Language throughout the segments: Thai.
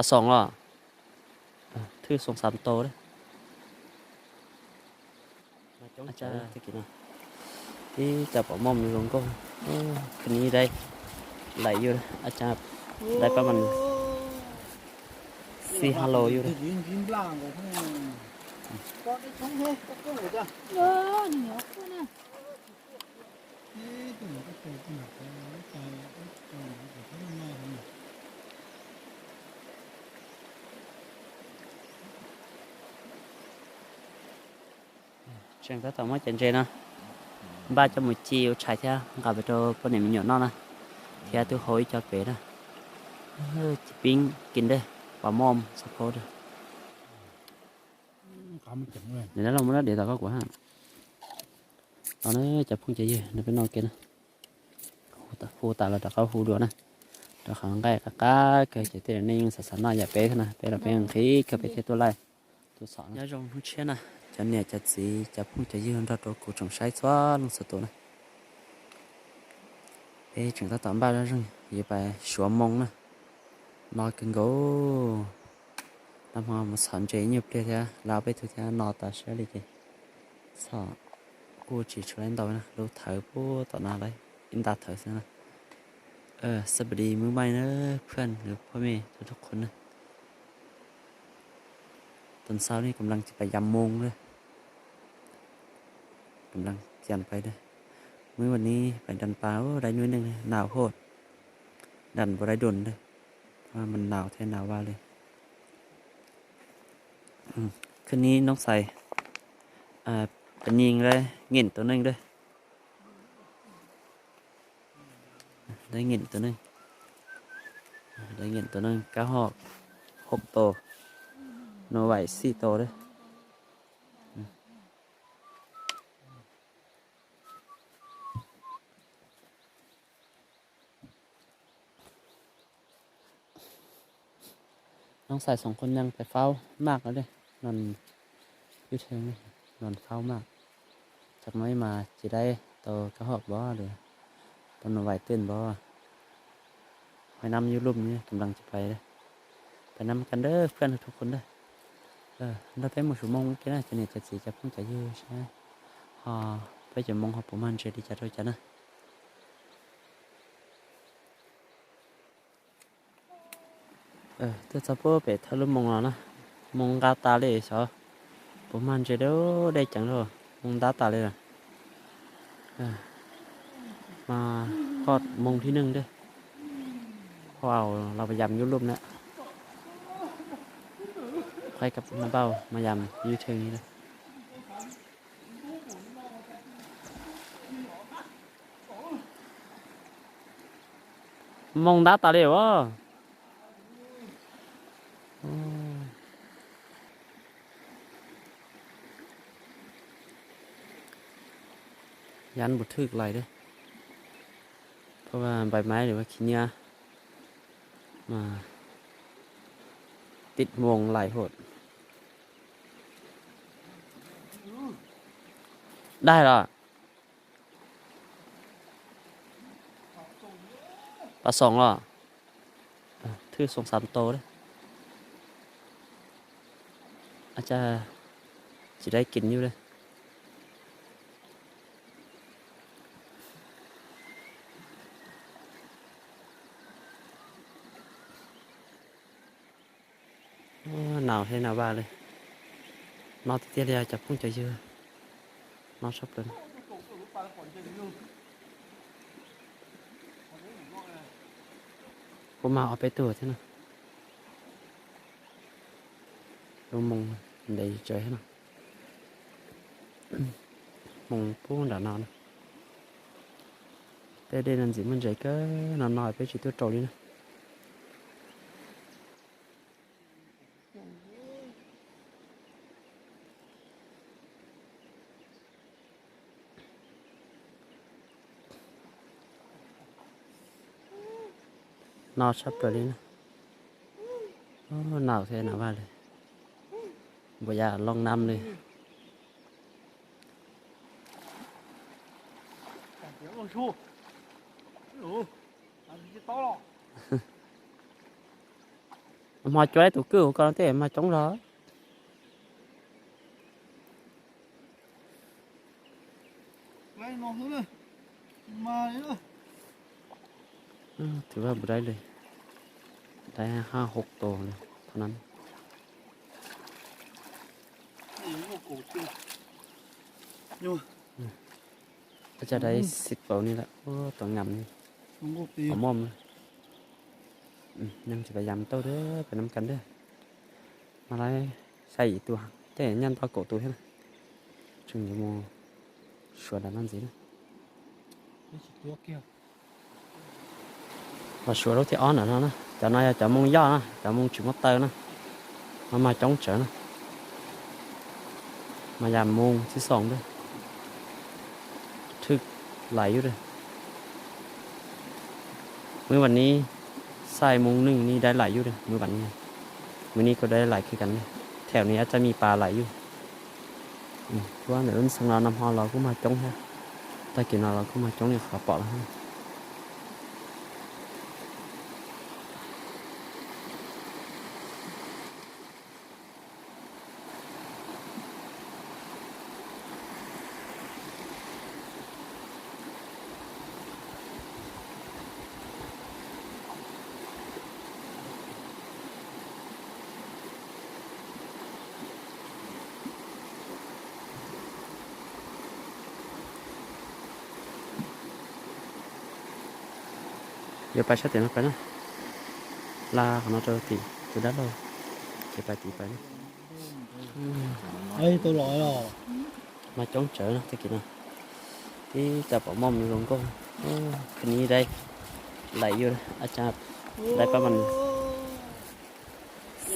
อสองล่อทื่อสองสามโตเลยอาจารย์จะกินที่จับหม่อมลงก็คืนนี้ได้ไหลอยู่อาจารย์ได้ประมาณสี่ฮัลโหลอยู่เลยเ trên có tao mới chẳng chơi nó ba trăm một chiều chạy theo, gặp cho con này mình nhỏ nó nè thì tôi hỏi cho bé đó. Ờ, chỉ pin kinh đây và mom sắp có rồi. Để nó lâu nó để tao có quả hả? Nó nó chập không chạy gì, nó phải non kia nè. Khu tao là tao có khu đồ nè. Tao khẳng cái cả cái cái chỉ tiền nên sẵn sàng nó giờ bé thôi nè. Bé là bé khí, cái bé thế tôi lại tôi sợ nhớ trong không chết nè cho nên chặt gì chặt không chạy gì hơn ra tôi cũng trồng sai xóa luôn sợ tôi nè Ê, chúng ta tóm ba ra rừng vậy bài xóa mông nè nói kinh gỗ năm hoa mà sẵn chế nhập đây thế lao bây thôi thế nó ta sẽ đi kì sợ cô chỉ cho lên đầu nè đâu thở cô tỏ nào đấy in ta thở xem nè ờ sắp đi mới bay nữa khuyên đượcพ่อแม่ทุกๆคนนะต อนเช้านี่กำลังจะไปยำมงเลยกำลังเจียนไปเลยมื้อวันนี้ไปดันปลาโอ้ได้น้อยหนึงเลยหนาวโคตรดันบ่ได้ดนเลยว่ามันหนาวแท้หนาวว่าเลยคืนนี้น้องใส่อ่าเป็นยิงเลยเงินตัวหนึงด้วยได้เงินตัวหนึงอ่าได้เงินตัวหนึงก้าหอกหกโตว โนไหวสี่โตวเด้วยน้องใส่สองคนยังไปเฝ้ามากแล้วเด้นอนอยืดเชิงเลยนอนเฝ้ามาก จากน้อยมาจะได้โตกระหอกบ่หรือตอนไหวตื่นบ่ไปน้ำยูรุ่มนี่กำลังจะไปเลยไปน้ำกันเด้อเพื่อนทุกคนเด้อ เออเราไปมดชั่วโมงแค่นั้นจะเนี่ยจะสีจะพุ่งจะยืดใช่ไหมฮอไปจะมองเขาประมาณเจ็ดดีจะด้วยจะนะเออตัวจะพูดไปทะลุมองเรานะมองกาตาเลยสอประมาณเจ็ดเด้อได้จังเลยมองตาตาเลยนะเออมาทอดมงที่หนึ่งด้อเพอเอาเราไปยำอยุบรุ่มนะ ใครกับน้าเบ้ามายำอยืดเชิงนี้เลย mong đá ta đều á ยันบุทึกไหลเด้วยเพราะว่าใบไม้หรือว่าขี้เหงื่อมาติดวงไหลโหด ได้เหรอปลาสองเหรออะถือสองสามโตเลยอาจจะจะได้กินอยู่เลยหนาวให้หนาวบ้าเลยนอนติดเตียงเลยจะพุ่งใจเยอะนอนชอบเยอะ nó sắp lên. Cô mà ở bên tuổi thế nào? Đâu mong để chơi thế nào? Mùng bố đã nói đây đây là gì mình dạy cái nó nói với chị tôi trâu đi nè. nó sắp rồi đi nó nào thế nào vào đây? Bây giờ long năm đi. Mà chơi tụi cứu con thế mà chống rồi Mà nữa. Thứ ba bữa đây đây. ได้เลย ได้ห้าหกตัวเลยเท่านั้น นี่มันก็โกรธจริงอยู่ ก็จะได้สิบตัวนี่แหละโอ้ตัวงำนี่ มันก็ตี เอาม่อมเลยอืมยังจะพยายามโตเด้อไปน้ำกันเด้อมาไล่ใส่อีกตัวแต่ยันตัวโกตัวให้นะจึงจะมองชวนดันนั่นสินะ นี่สิตัวเกี่ยว và sửa đâu thì on ở nó nè cho nó cho mong gió nè cho mong chịu mất tơ nè nó mà chống trở nè mà giảm mông chứ sòng đây thức ไหลอยู่เลยมื้อวันนี้ใส่โมงหนึ่งนี่ได้ไหลอยู่เลยมื้อวันนี้มื้อนี้ก็ได้ไหลคือกันเลยแถวนี้อาจจะมีปลาไหลอยู่เพราะว่าในรุ่นสังเรานำฮอเราก็มาจ้องฮะถ้ากินเราเราก็มาจ้องเนี่ยขาปอแล้ว ฮะ giờ phải sát tiền nó phải nó la của nó cho tỷ từ đất rồi thì phải tỷ phải nó เฮ้ยตัวลอยหรอ mà chống trở nó thế kia nào thì tập ở mông luôn có Ô, cái ní đây lại vô đây à cha đây pa mình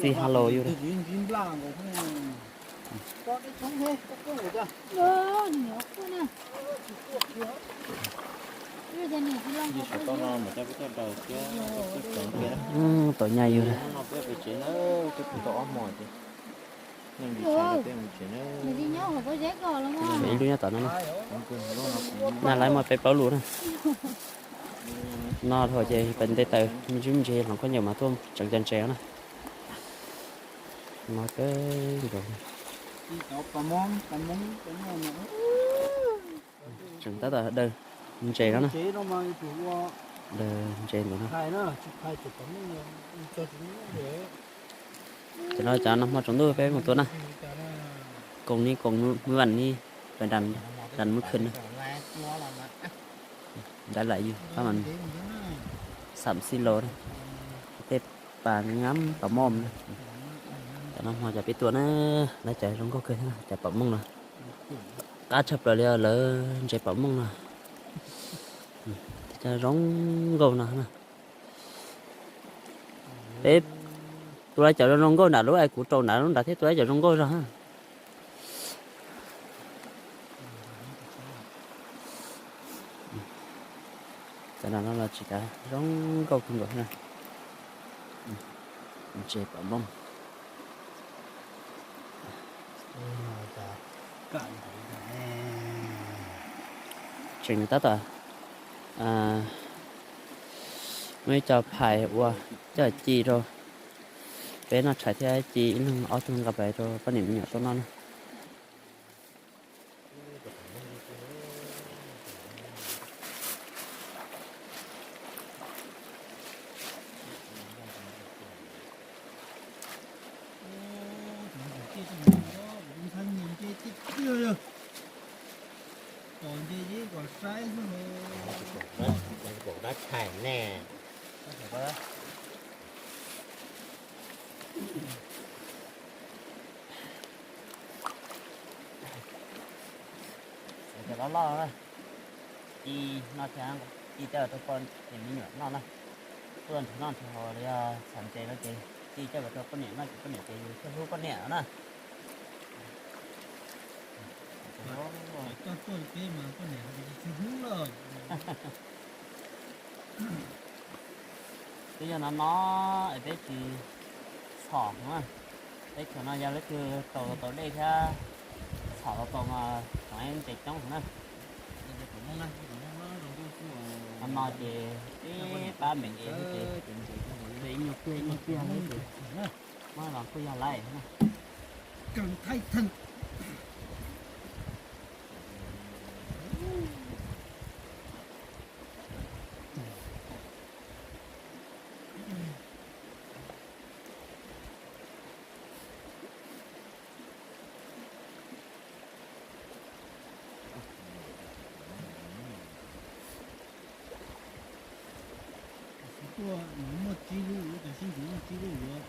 si hello vô đây ừ, tổ nhà yêu rồi Để lưu nhá tỏ nó lấy mà phải bảo lũ nè Nó thôi chơi, bên đây tờ chúng chơi không có nhiều mà thôi Chẳng chân chéo nè Mà cái đồ Chẳng ta tờ đây không chạy đó nè. Để chạy nữa cho nó cho nó mà chúng tôi phải một tuần nè. Cùng đi cùng mới vần đi. Phải đàn đàn mức khinh đã lại gì các bạn sắm xin lỗi tép bà ngắm bà mồm này cho nó hoa chạp ít tuần á. Nó chạy trong có cây thế này chạy bấm mông nè. Cá chập rồi lỡ chế bấm mông nè. จะร้องกูนะนะเอ๊ะตัวจะร้องกูนะรู้ไอ้กูโตนะรู้แต่ที่ตัวจะร้องกูนะฮะ cho nên nó là chỉ cả giống câu không được nè chế bỏ bông. Chuyện người ta ta à mấy cho phải qua cho chi rồi bé nó chạy theo chi nó ở trong gặp bé rồi có niệm nhỏ cho nó nè. ก่ ดียิ่งกว่าไซส์นู่นมันบอกว่าถ่ายแน่เดี๋ยวเราล่อนะอีนอช้างอีเจ้าตัวคนเห็นมีเหนือนอนนะส่วนที่นอนที่หอเรียสนใจแล้วเจอีเจ้าตัวคนเนี่ยน่าจะคนเนี่ยเจอยู่แค่รู้คนเนี่ยนะ Está fuerte, ma. Bây giờ nó nó ở đây thì sỏng mà đây cho nó ra lấy cứ tổ tổ đây theo sỏ tổ mà thằng em chạy trong nữa ผมมองนะผมมองนะเราดูคู่ nó nói thì cái ba mình ấy thì thì nhục kia nhục kia đấy mà làm cái nhà lại กันไทยท่าน ตัวหนูมาจีรูแต่สิ่งที่มาจีรูว่า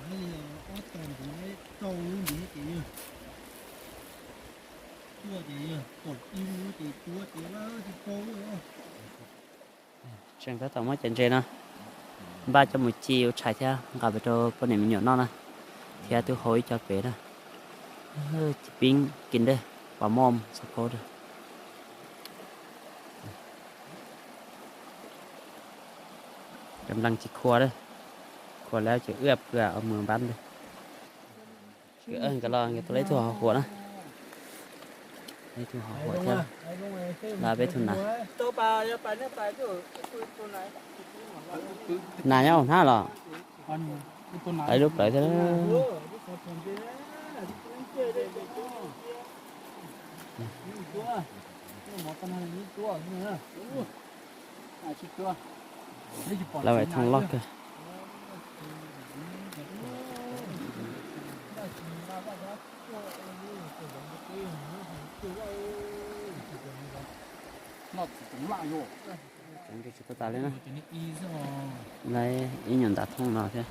ไอ้อ้อตอนที่ไอ้โตนี่ดีเนี่ยตัวเดียวกดอินตีตัวเดียวแล้วที่โตเลย chẳng có tao mới chân trên nó ba trăm một chiều chạy theo gặp về cho con này mình nhỏ non nè theo tôi hỏi cho bé đó Ờ, chỉ pin kín đây và mom support đây กำลังจิครัวเด้อครัวแล้วจะเอื้อเพื่อเอามือบั้นเลยคือเอิ้นก็ลองอย่าตัวเล็กถั่วหัวนะไอ้ถั่วหัวเจ้าลาไปทุนนะตัวปลาจะไปเนี่ยไปตัวตัวไหนนายเอาหน้าหรอไหนไอ้ลูกไหลเท่านั้นโอ้ที่เขาทำไปแล้วที่เจ๊ได้ไปตัวนี่ตัวนี่หมอตำนานนี่ตัวนี่นะอ้อาชิตัว là phải thằng lót kìa chúng cái chúng ta lên này lấy ý nhận đặt thông nào thế?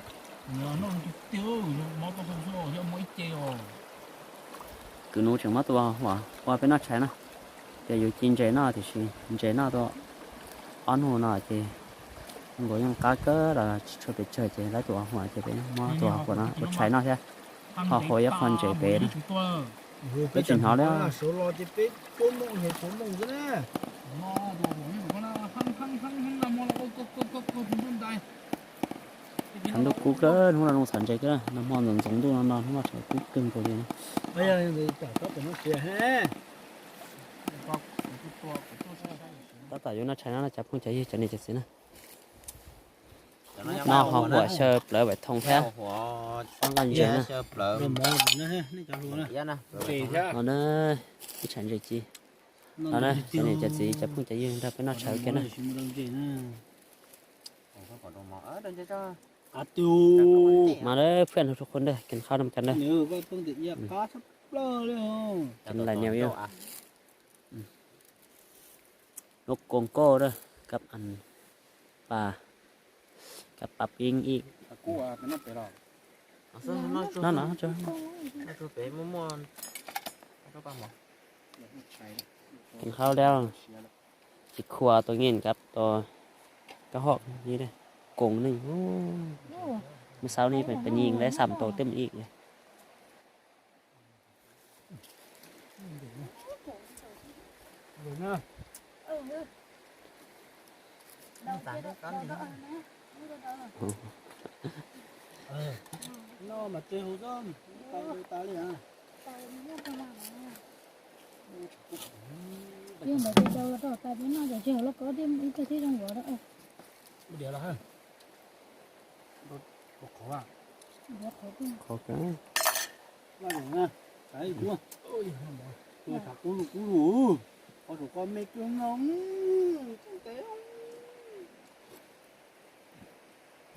Cứ nuôi chẳng mất vào hòa hòa bên nó chạy nè. Giờ dù chín chạy nó thì xin chạy nó đó ăn hồ nào thì bố em cá cơ là cho bị chơi chơi lấy tuổi mà chơi bị mua tuổi của nó có trái nó thế họ hỏi các con chơi bé cái chuyện họ đấy hắn đâu cú cỡ nó là nông sản chơi cơ, nó mòn dần giống tôi nó non không mà chơi cú cưng của nó bây giờ thì cả cấp của nó kia ha tất nó chạy nó là chập không chạy gì chạy này chạy nữa นี่จะสินะนอกหัวเชิบแล้วแบบทองแท้หัวฟังกันเยอะนะเชื่อเปล่า rồi mò nó ha nó chả luôn เยอะนะ Kỳ thế เอาเนอะที่ฉันใจจีเอาเนอะจะนี่จะสิจับพุ่งใจยี่ถ้าเป็นนอกใช้กันนะผมก็ขอดูหมอเออเดินจ้า à tiêu มาเลยเพื่อนทุกคนเด้อกินข้าวนำกันเด้อ nếu có phương tiện nhập cá sắp lơ đấy không กินอะไรแนวอยู่นกโกงโก้เด้อกับอันปลา กับปลาปิ้งอีก cú à cái nó phải rồi นั่นนะจ้ะน่าจะเป็นมั่วๆก็ปังหมอกินข้าวแล้วจิครัวตัวเงี้ยครับตัวกระหอกนี่เด้อกงหนึ่งโอ้โอ้เมื่อเช้านี้เป็นเป็นยิงได้สามตัวเต็มอีกเลย rồi nha เออเออเราจะได้เราได้นะ nó mà chơi hồ dâm tay ta liền à nhưng mà cái đầu đó tay bên nó giờ chơi nó có thêm cái thứ trong đó đó. Bây giờ là hơn khó à? Khó cái khó cái nha. Đấy đúng ôi tôi thật cũng cũng đủ có đủ con mê cương nóng tế không?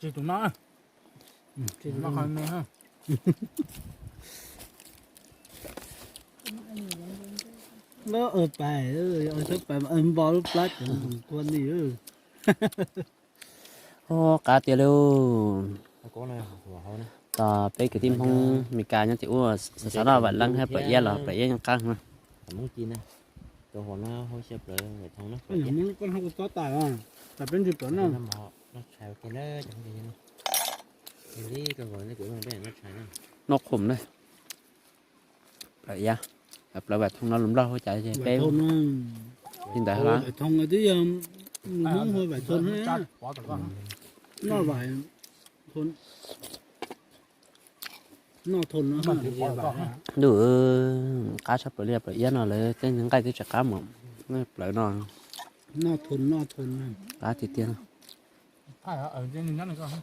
จะเข้าฟูดูนะเดี๋ยวขังใกล้กะกาเกิดจะเตะนี่ยังสัสนาอย่าเป๊ะนะเป๊ะเราเป็นขี้เกิดไปเทตัวไรตัวสอนนะ chơi tôi chơi chi nữa Ừ. รูปล่าหัวนะ chơi tụi nó chơi tụi nó khỏi mẹ ha nó ở bài rồi ở thức bài mà ấn bò lúc lát quân gì nữa โอ้กาเตียเร็วแล้วก็ในหัวเขานะต่อไปกับทีมของมีการยังติอ้วสัสนาวันลังให้เปิดเยี่ยหรอเปิดเยี่ยยังกังนะผมต้องกินนะตัวหัวหน้าเขาเชื่อเปล่าไว้ทองนะ cái này muốn con không có to tài à tại bên chụp tuấn น้ à ำหมอนั นกชายกินเนอจังทีนะอันนี้ก็บอกนี่คือมันเห็นนกชายนะนกขมเลยปลายะแบบระแบบทงนั้นหลุมเราหัาใจใเจ๊เป๊ะยินดีครับทงอะไรที่ยังน้องหัวแบบทนนะน่าไหวทนนอทนนะดูก้าชับเปรียบเปรียนอเลยเต้นยังใงตีจะก้าหมดไม่เปล่านอนนอทนน่าทนก้าติดเตียง phải ở trên mình nhắn được không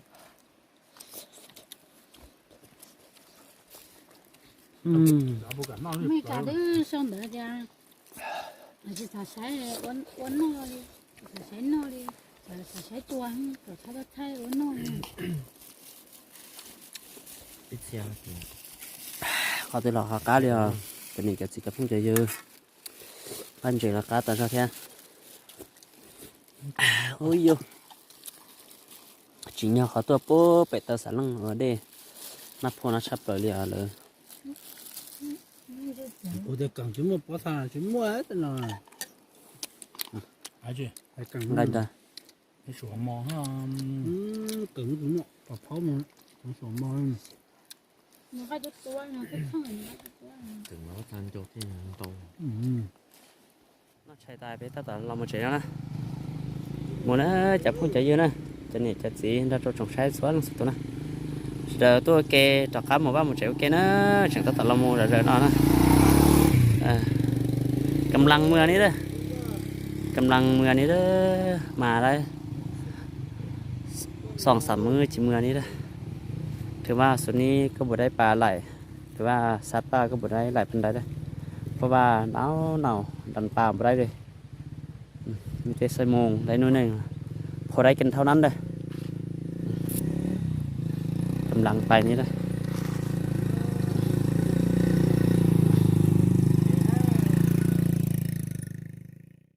음. 나보고 안 나오는 거 그러니까 늘 쏜다자. 아직 다 살래. 원 원놀이. 다 살놀이. 다 살도한. 다 살아타이 원놀이. 이치야. có thể là họ cá liền à. cái này cái gì cái phong trời dư anh chuyện là cá tận sao thế ôi vô chỉ nhau khó tua bố bé tao sẵn lăng ở đây nắp phô nó chắp rồi liền rồi.ủa, tao cầm chúng mua bó thà chúng mua hết rồi ai chứ ai cầm đây ta cái sổ mò ha cứng cứng bỏ pháo mà cái sổ mò nó cái tua nó cái không từng nó tan cho cái nhà to. nó chạy tài bé tao tao làm một chuyện đó nè. Muốn nó chập không chạy vô nè. Cho nên chặt gì ra cho trồng trái xóa lắm tụi nó giờ tôi kê trọc cá một ba một triệu kê nó chẳng ta tao làm một rồi rồi nó nè à, cầm lăng mưa ní đó cầm lăng mưa ní đó mà đây สองสามมือจิมือนี้นะถือว่าส่วนนี้ก็บ่ได้ปลาไหลถือว่าสัตว์ป่าก็บ่ได้ไหลเป็นได้เด้อเพราะว่าหนาวหนาวดันปลาบ่ได้เลยอืมมีแต่ใส่โมงได้หนู่นหนึ่ง พอได้กินเท่านั้นเลยกำลังไปนี้เลย